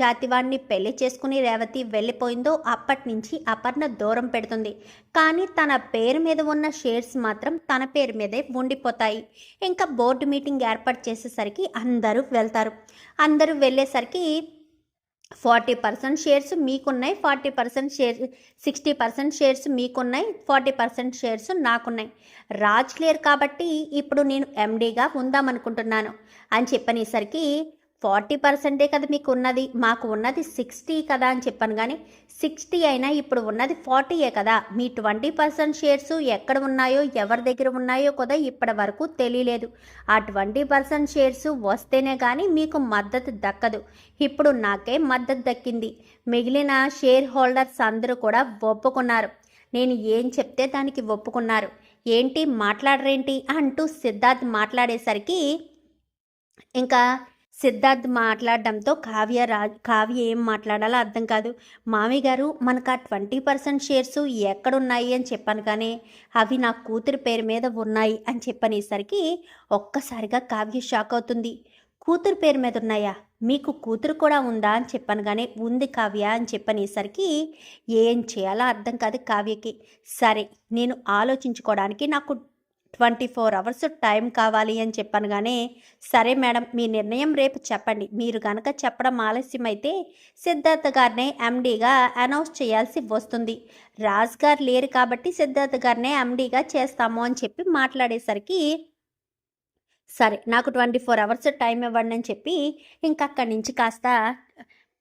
జాతివాడిని పెళ్ళి చేసుకుని రేవతి వెళ్ళిపోయిందో అప్పటి నుంచి అపర్ణ దూరం పెడుతుంది. కానీ తన పేరు మీద ఉన్న షేర్స్ మాత్రం తన పేరు మీదే ఉండిపోతాయి. ఇంకా బోర్డు మీటింగ్ ఏర్పాటు చేసేసరికి అందరూ వెళ్తారు. అందరూ వెళ్ళేసరికి forty percent shares మీకున్నాయి forty percent share sixty percent shares మీకున్నాయి forty percent shares నాకున్నాయి. రాజ్ క్లియర్ కాబట్టి ఇప్పుడు నేను ఎండీగా ఉందామనుకుంటున్నాను అని చెప్పనేసరికి ఫార్టీ పర్సెంటే కదా మీకు ఉన్నది మాకు ఉన్నది సిక్స్టీ కదా అని చెప్పాను కానీ సిక్స్టీ అయినా ఇప్పుడు ఉన్నది ఫార్టీయే కదా. మీ ట్వంటీ పర్సెంట్ షేర్స్ ఎక్కడ ఉన్నాయో ఎవరి దగ్గర ఉన్నాయో కూడా ఇప్పటి వరకు తెలియలేదు. ఆ ట్వంటీ పర్సెంట్ షేర్స్ వస్తేనే కానీ మీకు మద్దతు దక్కదు. ఇప్పుడు నాకే మద్దతు దక్కింది. మిగిలిన షేర్ హోల్డర్స్ అందరూ కూడా ఒప్పుకున్నారు. నేను ఏం చెప్తే దానికి ఒప్పుకున్నారు. ఏంటి మాట్లాడరేంటి అంటూ సిద్ధార్థ్ మాట్లాడేసరికి ఇంకా సిద్ధార్థ్ మాట్లాడడంతో కావ్య రా కావ్య ఏం మాట్లాడాలో అర్థం కాదు. మామయ్య గారు మనకు ఆ ట్వంటీ పర్సెంట్ షేర్స్ ఎక్కడున్నాయి అని చెప్పాను కానీ అవి నా కూతురి పేరు మీద ఉన్నాయి అని చెప్పనేసరికి ఒక్కసారిగా కావ్య షాక్ అవుతుంది. కూతురు పేరు మీద ఉన్నాయా? మీకు కూతురు కూడా ఉందా? అని చెప్పాను కానీ ఉంది కావ్య అని చెప్పనేసరికి ఏం చేయాలో అర్థం కాదు కావ్యకి. సరే నేను ఆలోచించుకోవడానికి నాకు ట్వంటీ ఫోర్ అవర్స్ టైం కావాలి అని చెప్పాను కానీ సరే మేడం మీ నిర్ణయం రేపు చెప్పండి. మీరు కనుక చెప్పడం ఆలస్యం అయితే సిద్ధార్థ గారినే ఎండీగా అనౌన్స్ చేయాల్సి వస్తుంది. రాజ్ గారు లేరు కాబట్టి సిద్ధార్థ గారినే ఎండీగా చేస్తాము అని చెప్పి మాట్లాడేసరికి సరే నాకు ట్వంటీ ఫోర్ అవర్స్ టైం ఇవ్వండి అని చెప్పి ఇంకక్కడి నుంచి కాస్త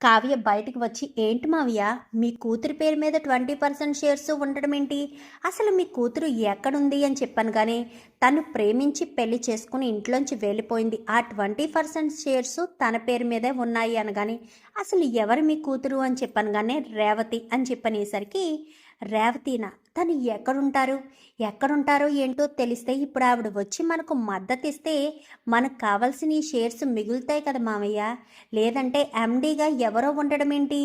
కావ్య బయటికి వచ్చి ఏంటి మావయ్య మీ కూతురి పేరు మీద ట్వంటీ పర్సెంట్ షేర్స్ ఉండడం ఏంటి? అసలు మీ కూతురు ఎక్కడుంది? అని చెప్పాను కానీ తను ప్రేమించి పెళ్ళి చేసుకుని ఇంట్లోంచి వెళ్ళిపోయింది. ఆ ట్వంటీ పర్సెంట్ షేర్స్ తన పేరు మీదే ఉన్నాయి అనగానే అసలు ఎవరు మీ కూతురు? అని చెప్పాను కానీ రేవతి అని చెప్పనేసరికి రేవతీన తను ఎక్కడుంటారు? ఎక్కడుంటారో ఏంటో తెలిస్తే ఇప్పుడు ఆవిడ వచ్చి మనకు మద్దతు ఇస్తే మనకు కావాల్సిన ఈ షేర్స్ మిగులుతాయి కదా మామయ్య. లేదంటే ఎండీగా ఎవరో ఉండడం ఏంటి?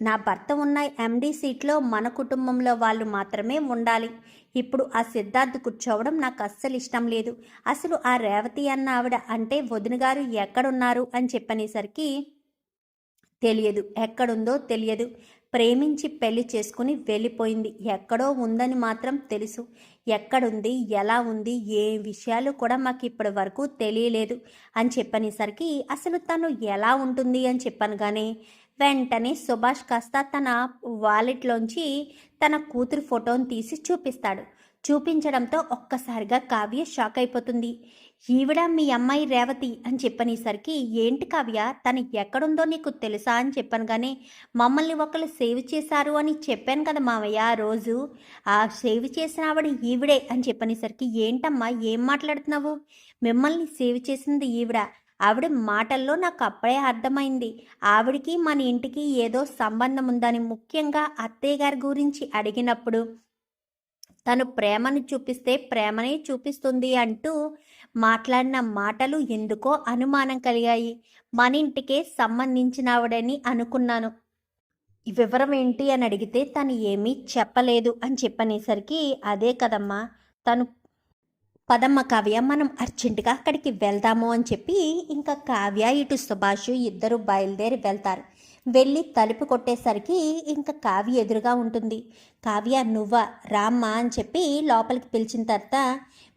నా భర్త ఉన్న ఎండీ సీట్లో మన కుటుంబంలో వాళ్ళు మాత్రమే ఉండాలి. ఇప్పుడు ఆ సిద్ధార్థ్ కూర్చోవడం నాకు అస్సలు ఇష్టం లేదు. అసలు ఆ రేవతి అన్న ఆవిడ అంటే వదినగారు ఎక్కడున్నారు అని చెప్పనేసరికి తెలియదు. ఎక్కడుందో తెలియదు. ప్రేమించి పెళ్ళి చేసుకుని వెళ్ళిపోయింది. ఎక్కడో ఉందని మాత్రం తెలుసు. ఎక్కడుంది? ఎలా ఉంది? ఏ విషయాలు కూడా మాకు ఇప్పటి వరకు తెలియలేదు అని చెప్పనేసరికి అసలు తను ఎలా ఉంటుంది అని చెప్పాను కానీ వెంటనే సుభాష్ కాస్త తన వాలెట్లోంచి తన కూతురు ఫోటోని తీసి చూపిస్తాడు. చూపించడంతో ఒక్కసారిగా కావ్య షాక్ అయిపోతుంది. ఈవిడ మీ అమ్మాయి రేవతి అని చెప్పనేసరికి ఏంటి కావ్య తను ఎక్కడుందో నీకు తెలుసా అని చెప్పాను కానీ మమ్మల్ని ఒకళ్ళు సేవ్ చేశారు అని చెప్పాను కదా మావయ్య ఆ రోజు. ఆ సేవ్ చేసిన ఆవిడ ఈవిడే అని చెప్పనేసరికి ఏంటమ్మా ఏం మాట్లాడుతున్నావు? మిమ్మల్ని సేవ్ చేసింది ఈవిడ. ఆవిడ మాటల్లో నాకు అప్పుడే అర్థమైంది. ఆవిడికి మన ఇంటికి ఏదో సంబంధం ఉందని ముఖ్యంగా అత్తయ్య గారి గురించి అడిగినప్పుడు తను ప్రేమను చూపిస్తే ప్రేమనే చూపిస్తుంది అంటూ మాట్లాడిన మాటలు ఎందుకో అనుమానం కలిగాయి. మన ఇంటికే సంబంధించినవిడని అనుకున్నాను. వివరం ఏంటి అని అడిగితే తను ఏమీ చెప్పలేదు అని చెప్పనేసరికి అదే కదమ్మా తను పదమ్మ కావ్య మనం అర్జెంటుగా అక్కడికి వెళ్దాము అని చెప్పి ఇంకా కావ్య ఇటు సుభాష్ ఇద్దరు బయలుదేరి వెళ్తారు. వెళ్ళి తలుపు కొట్టేసరికి ఇంకా కావ్య ఎదురుగా ఉంటుంది. కావ్య నువ్వా రామ్మా అని చెప్పి లోపలికి పిలిచిన తర్వాత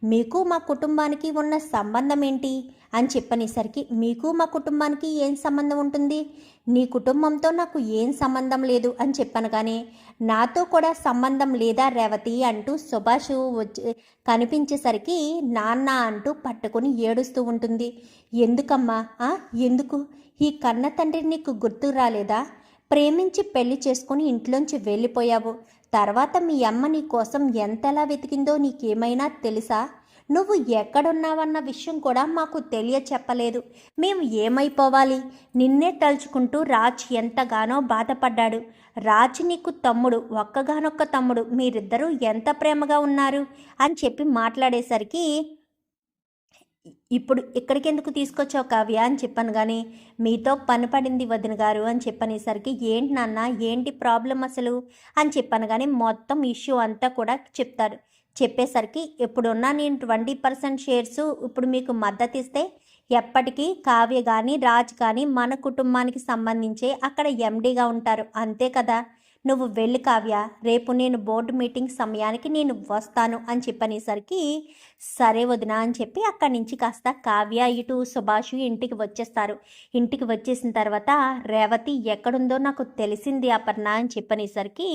మీకు మా కుటుంబానికి ఉన్న సంబంధం ఏంటి? అని చెప్పనేసరికి మీకు మా కుటుంబానికి ఏం సంబంధం ఉంటుంది? నీ కుటుంబంతో నాకు ఏం సంబంధం లేదు? అని చెప్పాను కానీ నాతో కూడా సంబంధం లేదా రేవతి? అంటూ సుభాష్ వచ్చి కనిపించేసరికి నాన్న అంటూ పట్టుకొని ఏడుస్తూ ఉంటుంది. ఎందుకమ్మా? ఎందుకు? ఈ కన్న తండ్రి నీకు గుర్తు రాలేదా? ప్రేమించి పెళ్ళి చేసుకుని ఇంట్లోంచి వెళ్ళిపోయావు. తర్వాత మీ అమ్మ నీ కోసం ఎంతలా వెతికిందో నీకేమైనా తెలుసా? నువ్వు ఎక్కడున్నావన్న విషయం కూడా మాకు తెలియ చెప్పలేదు మేము ఏమైపోవాలి? నిన్నే తలుచుకుంటూ రాజ్ ఎంతగానో బాధపడ్డాడు. రాజ్ నీకు తమ్ముడు ఒక్కగానొక్క తమ్ముడు. మీరిద్దరూ ఎంత ప్రేమగా ఉన్నారు? అని చెప్పి మాట్లాడేసరికి ఇప్పుడు ఇక్కడికి ఎందుకు తీసుకొచ్చావు కావ్య అని చెప్పాను కానీ మీతో పని పడింది వదిన గారు అని చెప్పనేసరికి ఏంటి నాన్న ఏంటి ప్రాబ్లం అసలు అని చెప్పాను కానీ మొత్తం ఇష్యూ అంతా కూడా చెప్తారు చెప్పేసరికి ఇప్పుడున్న నేను ట్వంటీ పర్సెంట్ షేర్స్ ఇప్పుడు మీకు మద్దతు ఇస్తే ఎప్పటికీ కావ్య కానీ రాజ్ కానీ మన కుటుంబానికి సంబంధించే అక్కడ ఎండీగా ఉంటారు. అంతే కదా? నువ్వు వెళ్ళి కావ్య రేపు నేను బోర్డు మీటింగ్ సమయానికి నేను వస్తాను అని చెప్పనేసరికి సరే వదినా అని చెప్పి అక్కడి నుంచి కాస్త కావ్య ఇటు సుభాష్ ఇంటికి వచ్చేస్తారు. ఇంటికి వచ్చేసిన తర్వాత రేవతి ఎక్కడుందో నాకు తెలిసింది అపర్ణ అని చెప్పనేసరికి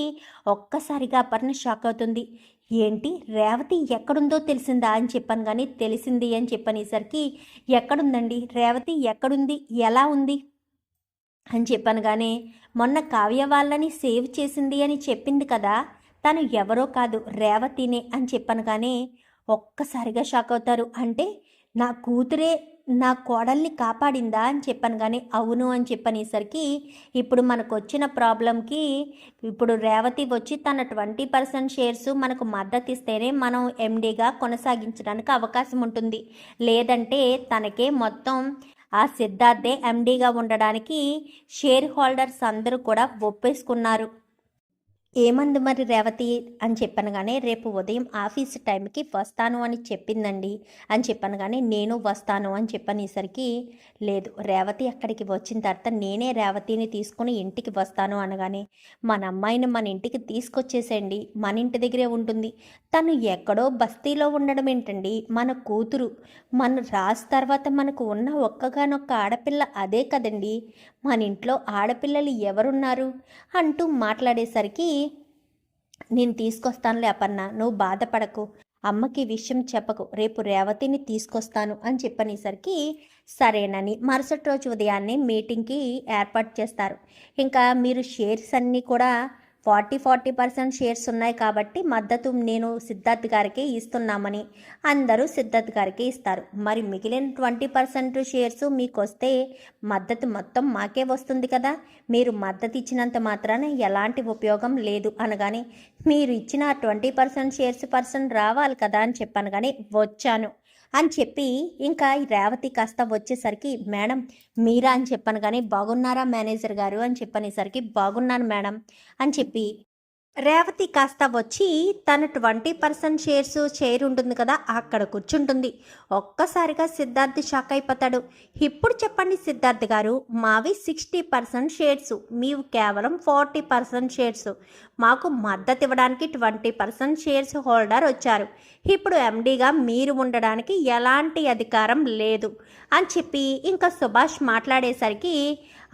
ఒక్కసారిగా అపర్ణ షాక్ అవుతుంది. ఏంటి రేవతి ఎక్కడుందో తెలిసిందా అని చెప్పాను కానీ తెలిసింది అని చెప్పనేసరికి ఎక్కడుందండి? రేవతి ఎక్కడుంది? ఎలా ఉంది? అని చెప్పాను కానీ మొన్న కావ్య వాళ్ళని సేవ్ చేసింది అని చెప్పింది కదా తను ఎవరో కాదు రేవతినే అని చెప్పాను కానీ ఒక్కసారిగా షాక్ అవుతారు. అంటే నా కూతురే నా కోడల్ని కాపాడిందా అని చెప్పాను కానీ అవును అని చెప్పనేసరికి ఇప్పుడు మనకు వచ్చిన ప్రాబ్లంకి ఇప్పుడు రేవతి వచ్చి తన ట్వంటీ పర్సెంట్ షేర్స్ మనకు మద్దతు ఇస్తేనే మనం ఎండీగా కొనసాగించడానికి అవకాశం ఉంటుంది. లేదంటే తనకే మొత్తం ఆ సిద్ధార్థే ఎండీగా ఉండడానికి షేర్ హోల్డర్స్ అందరూ కూడా ఒప్పేసుకున్నారు. ఏమంది మరి రేవతి అని చెప్పనగానే కానీ రేపు ఉదయం ఆఫీస్ టైంకి వస్తాను అని చెప్పిందండి అని చెప్పనగానే కానీ నేను వస్తాను అని చెప్పనేసరికి లేదు రేవతి అక్కడికి వచ్చిన తర్వాత నేనే రేవతిని తీసుకుని ఇంటికి వస్తాను అనగానే మన అమ్మాయిని మన ఇంటికి తీసుకొచ్చేసేయండి మన ఇంటి దగ్గరే ఉంటుంది. తను ఎక్కడో బస్తీలో ఉండడం ఏంటండి? మన కూతురు. మన రాజు తర్వాత మనకు ఉన్న ఒక్కగానొక్క ఆడపిల్ల అదే కదండి. మన ఇంట్లో ఆడపిల్లలు ఎవరున్నారు? అంటూ మాట్లాడేసరికి నేను తీసుకొస్తానులే అపర్ణ నువ్వు బాధపడకు. అమ్మకి విషయం చెప్పకు. రేపు రేవతిని తీసుకొస్తాను అని చెప్పనేసరికి సరేనని మరుసటి రోజు ఉదయాన్నే మీటింగ్కి ఏర్పాటు చేస్తారు. ఇంకా మీరు షేర్స్ అన్నీ కూడా ఫార్టీ ఫార్టీ పర్సెంట్ షేర్స్ ఉన్నాయి కాబట్టి మద్దతు నేను సిద్ధార్థ్ గారికి ఇస్తున్నామని అందరూ సిద్ధార్థ్ గారికి ఇస్తారు. మరి మిగిలిన ట్వంటీ పర్సెంట్ షేర్స్ మీకు వస్తే మద్దతు మొత్తం మాకే వస్తుంది కదా? మీరు మద్దతు ఇచ్చినంత మాత్రాన ఎలాంటి ఉపయోగం లేదు అనగానే మీరు ఇచ్చిన ట్వంటీ పర్సెంట్ షేర్స్ పర్సెంట్ రావాలి కదా అని చెప్పాను కానీ వచ్చాను. అని చెప్పి ఇంకా ఈ రేవతి కాస్త వచ్చేసరికి మేడం మీరా? అని చెప్పాను కానీ బాగున్నారా మేనేజర్ గారు? అని చెప్పనేసరికి బాగున్నాను మేడం అని చెప్పి రేవతి కాస్త వచ్చి తన ట్వంటీ పర్సెంట్ షేర్స్ షేర్ ఉంటుంది కదా అక్కడ కూర్చుంటుంది. ఒక్కసారిగా సిద్ధార్థ్ షాక్ అయిపోతాడు. ఇప్పుడు చెప్పండి సిద్ధార్థ్ గారు మావి సిక్స్టీ పర్సెంట్ షేర్స్ మీవి కేవలం ఫార్టీ పర్సెంట్ షేర్స్. మాకు మద్దతు ఇవ్వడానికి ట్వంటీ పర్సెంట్ షేర్స్ హోల్డర్ వచ్చారు. ఇప్పుడు ఎండీగా మీరు ఉండడానికి ఎలాంటి అధికారం లేదు అని చెప్పి ఇంకా సుభాష్ మాట్లాడేసరికి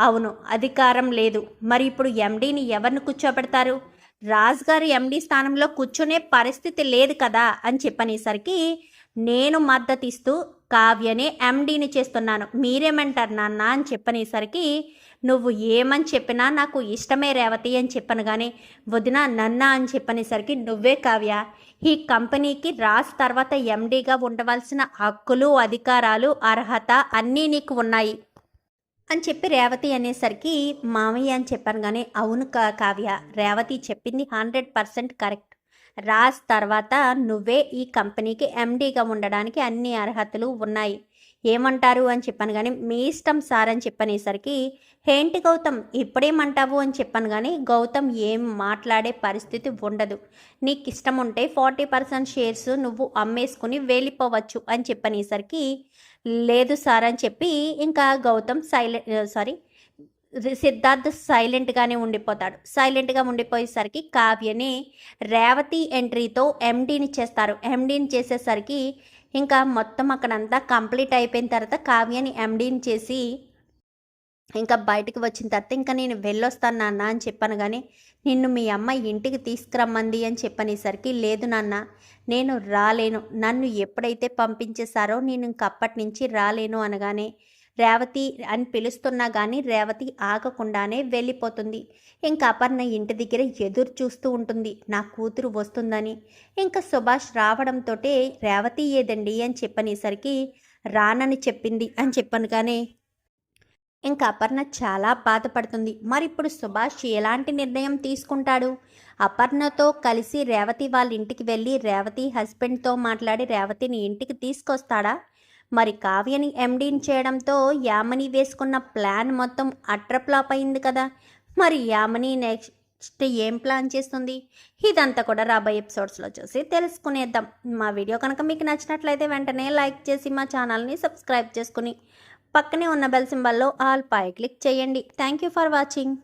అవును అధికారం లేదు. మరి ఇప్పుడు ఎండీని ఎవరిని కూర్చోబెడతారు? రాజ్ గారు ఎండి స్థానంలో కూర్చునే పరిస్థితి లేదు కదా అని చెప్పనేసరికి నేను మద్దతిస్తూ కావ్యనే ఎండీని చేస్తున్నాను. మీరేమంటారు నాన్న అని చెప్పనేసరికి నువ్వు ఏమని చెప్పినా నాకు ఇష్టమే రేవతి అని చెప్పను కానీ వదిన నన్న అని చెప్పనేసరికి నువ్వే కావ్య. ఈ కంపెనీకి రాజ్ తర్వాత ఎండీగా ఉండవలసిన హక్కులు అధికారాలు అర్హత అన్నీ నీకు ఉన్నాయి. అని చెప్పి రేవతి అనేసరికి మామయ్య అని చెప్పాను కానీ అవును కా కావ్య రేవతి చెప్పింది హండ్రెడ్ పర్సెంట్ కరెక్ట్. రాజ్ తర్వాత నువ్వే ఈ కంపెనీకి ఎండీగా ఉండడానికి అన్ని అర్హతలు ఉన్నాయి. ఏమంటారు అని చెప్పాను కానీ మీ ఇష్టం సార్ అని చెప్పనేసరికి ఏంటి గౌతమ్ ఇప్పుడేమంటావు? అని చెప్పాను కానీ గౌతమ్ ఏం మాట్లాడే పరిస్థితి ఉండదు. నీకు ఇష్టం ఉంటే ఫార్టీ పర్సెంట్ షేర్స్ నువ్వు అమ్మేసుకుని వెళ్ళిపోవచ్చు అని చెప్పనేసరికి లేదు సార్ అని చెప్పి ఇంకా గౌతమ్ సైలెంట్ సారీ సిద్ధార్థ్ సైలెంట్గానే ఉండిపోతాడు. సైలెంట్గా ఉండిపోయేసరికి కావ్యని రేవతి ఎంట్రీతో ఎండీని చేస్తారు. ఎండీని చేసేసరికి ఇంకా మొత్తం అక్కడంతా కంప్లీట్ అయిపోయిన తర్వాత కావ్యని ఎండీని చేసి ఇంకా బయటకు వచ్చిన తర్వాత ఇంకా నేను వెళ్ళొస్తాను నాన్న అని చెప్పాను కానీ నిన్ను మీ అమ్మ ఇంటికి తీసుకురమ్మంది అని చెప్పనేసరికి లేదు నాన్న నేను రాలేను. నన్ను ఎప్పుడైతే పంపించేశారో నేను ఇంకప్పటి నుంచి రాలేను అనగానే రేవతి అని పిలుస్తున్నా కానీ రేవతి ఆగకుండానే వెళ్ళిపోతుంది. ఇంకా అపర్ణ ఇంటి దగ్గర ఎదురు చూస్తూ ఉంటుంది. నా కూతురు వస్తుందని. ఇంకా సుభాష్ రావడంతో రేవతి ఏదండి అని చెప్పనేసరికి రానని చెప్పింది అని చెప్పాను కానీ ఇంకా అపర్ణ చాలా బాధపడుతుంది. మరి ఇప్పుడు సుభాష్ ఎలాంటి నిర్ణయం తీసుకుంటాడు? అపర్ణతో కలిసి రేవతి వాళ్ళ ఇంటికి వెళ్ళి రేవతి హస్బెండ్తో మాట్లాడి రేవతిని ఇంటికి తీసుకొస్తాడా? మరి కావ్యని ఎండీని చేయడంతో యామని వేసుకున్న ప్లాన్ మొత్తం అట్రప్లాప్ అయింది కదా. మరి యామని నెక్స్ట్ ఏం ప్లాన్ చేస్తుంది? ఇదంతా కూడా రాబోయే ఎపిసోడ్స్లో చూసి తెలుసుకునేద్దాం. మా వీడియో కనుక మీకు నచ్చినట్లయితే వెంటనే లైక్ చేసి మా ఛానల్ని సబ్స్క్రైబ్ చేసుకుని పక్కనే ఉన్న బెల్ సింబల్లో ఆల్ పై క్లిక్ చేయండి. Thank you for watching.